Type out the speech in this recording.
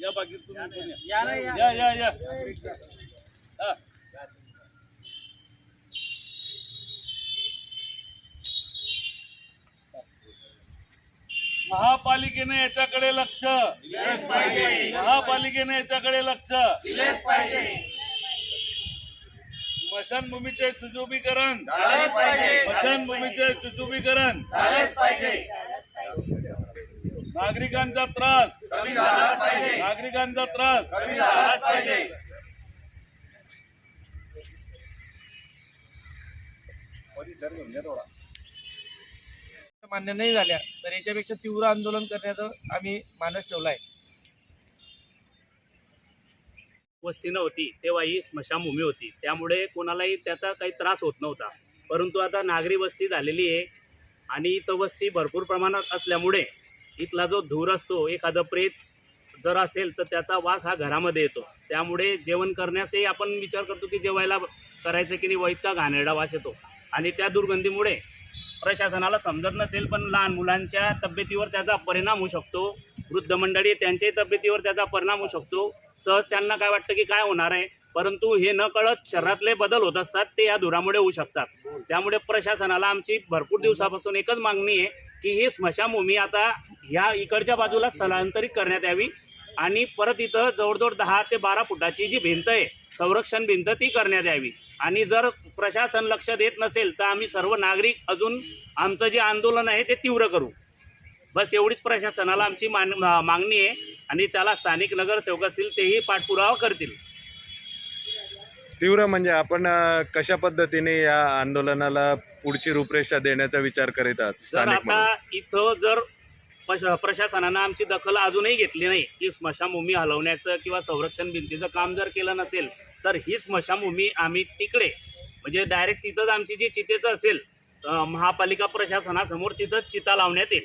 या बाकी तुम्ही पण या. या. ना, या. या. महापालिकेने याच्याकडे लक्ष. महापालिकेने याच्याकडे लक्ष. स्मशानभूमीचे सुशोभीकरण. स्मशानभूमीचे सुशोभीकरण. नागरिकांचा त्रास. नागरिकांचा त्रास. मान्य नाही झाल्या तर याच्यापेक्षा तीव्र आंदोलन करण्याचं आम्ही मानस ठेवला आहे वस्ती नव्हती तेव्हा ही स्मशानभूमी होती. त्यामुळे कोणालाही त्याचा काही त्रास होत नव्हता. परंतु आता नागरी वस्ती झालेली आहे आणि इथं वस्ती भरपूर प्रमाणात असल्यामुळे इथला जो धूर असतो एखादं प्रेत जर असेल तर त्याचा वास हा घरामध्ये येतो. त्यामुळे जेवण करण्यासही आपण विचार करतो की जेवायला करायचं की नाही वैता घाणेरडा वास येतो. आणि त्या दुर्गंधीमुळे प्रशासनाला समजत नसेल पण लहान मुलांच्या तब्येतीवर त्याचा परिणाम होऊ शकतो. वृद्ध मंडळी त्यांच्याही तब्येतीवर त्याचा परिणाम होऊ शकतो. सहज त्यांना काय वाटतं की काय होणार आहे? परंतु हे न कळत शरीरातले बदल होत असतात ते या धुरामुळे होऊ शकतात. त्यामुळे प्रशासनाला आमची भरपूर दिवसापासून एकच मागणी आहे की ही स्मशानभूमी आता ह्या इकडच्या बाजूला स्थलांतरित करण्यात यावी. आणि परत इथं जवळजवळ दहा ते बारा फुटाची जी भिंत आहे संरक्षण भिंत ती करण्यात यावी. आणि जर प्रशासन लक्ष देत नसेल तर आम्ही सर्व नागरिक अजून आमचं जे आंदोलन आहे ते तीव्र करू. बस एवढीच प्रशासनाला आमची मान मागणी आहे. आणि त्याला स्थानिक नगरसेवक असतील तेही पाठपुरावा करतील. तीव्र म्हणजे आपण कशा पद्धतीने या आंदोलनाला पुढची रूपरेषा देण्याचा विचार करीत आहात स्थानिक आता म्हणून? इथं जर प्रश- प्रशासनानं आमची दखल अजूनही घेतली नाही की स्मशानभूमी हलवण्याचं किंवा संरक्षण भिंतीचं काम जर केलं नसेल तर ही स्मशानभूमी आम्ही तिकडे म्हणजे डायरेक्ट तिथंच आमची जी चितेचं असेल अं, महापालिका प्रशासनासमोर तिथंच चिता लावण्यात येईल.